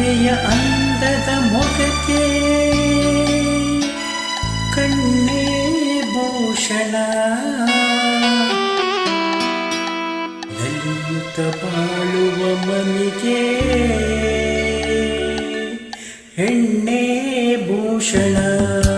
ಚೆಲುವೆಯ ಅಂದದ ಮೊಗಕ್ಕೆ ಕಣ್ಣೇ ಭೂಷಣ. ನಲಿಯುತ್ತ ಬಾಳುವ ಮನಿಗೆ. ಹೆಣ್ಣೆ ಭೂಷಣ.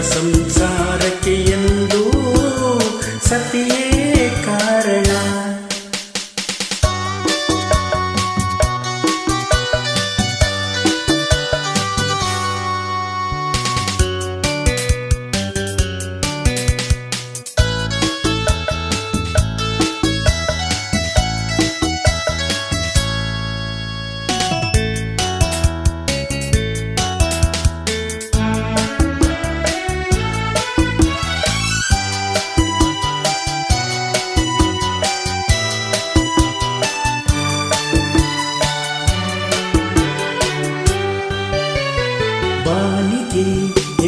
ಸಂಸಾರಕ್ಕೆ ಬಾನಿಗೆ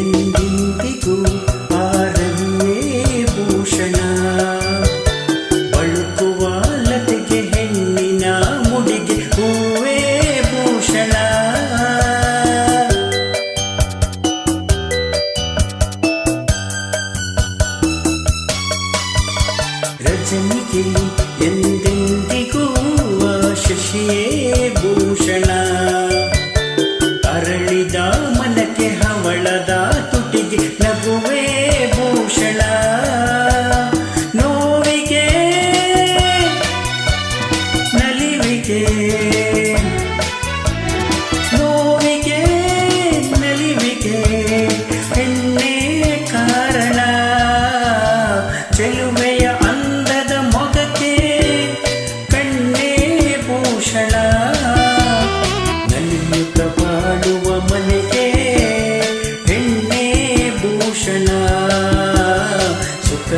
ಎಂದೆಂದಿಗೂ ಆರನ್ನೇ ಭೂಷಣ ಬಳುಕುವ ಲತೆಗೆ ಹೆಣ್ಣಿನ ಮುಡಿಗೆ ಹೂವೇ ಭೂಷಣ ರಜನಿಗೆ ಎಂದೆಂದಿಗೂ ಆ ಶಶಿಯೇ ಭೂಷಣ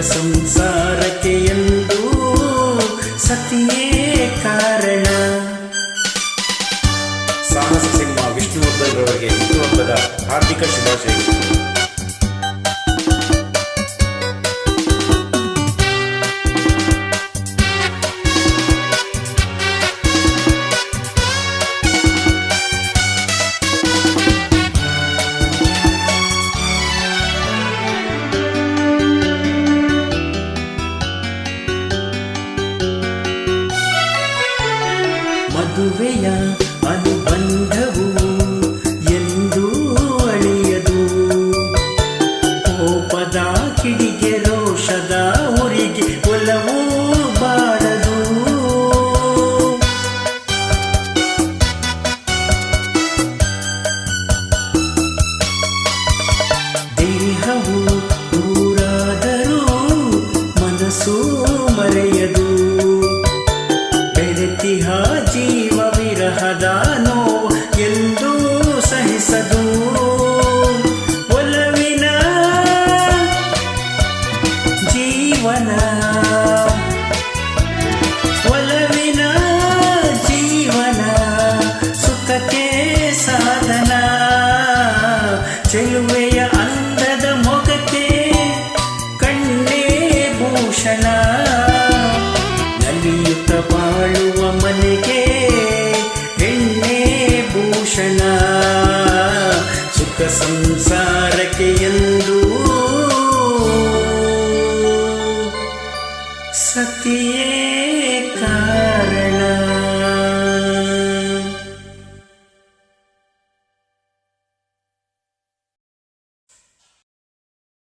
ಸಂಸಾರಕ್ಕೆ ಎಂದು ಸತಿಯೇ ಕಾರಣ. ಸಾಹಸ ಸಿಂಹ ವಿಷ್ಣುವರ್ಧನ್ ರವರಿಗೆ ಹಬ್ಬದ ಹಾರ್ದಿಕ ಶುಭಾಶಯಗಳು. ಮದುವೆಯ ಅನುಬಂಧವು ಎಂದು ಅಳಿಯದು. ಕೋಪದ ಕಿಡಿಗೆ ರೋಷದ ಉರಿಗೆ ಒಲವೂ ಬಾರದು. ದೇಹವು ನೋವು ಎಂದು ಸಹಿಸದು. ಒಲವಿನ ಜೀವನ ಒಲವಿನ ಜೀವನ ಸುಖಕ್ಕೆ ಸಾಧನ. ಚೆಲುವೆಯ ಸಂಸಾರಕ್ಕೆ ಎಂದು ಸತಿಯೇ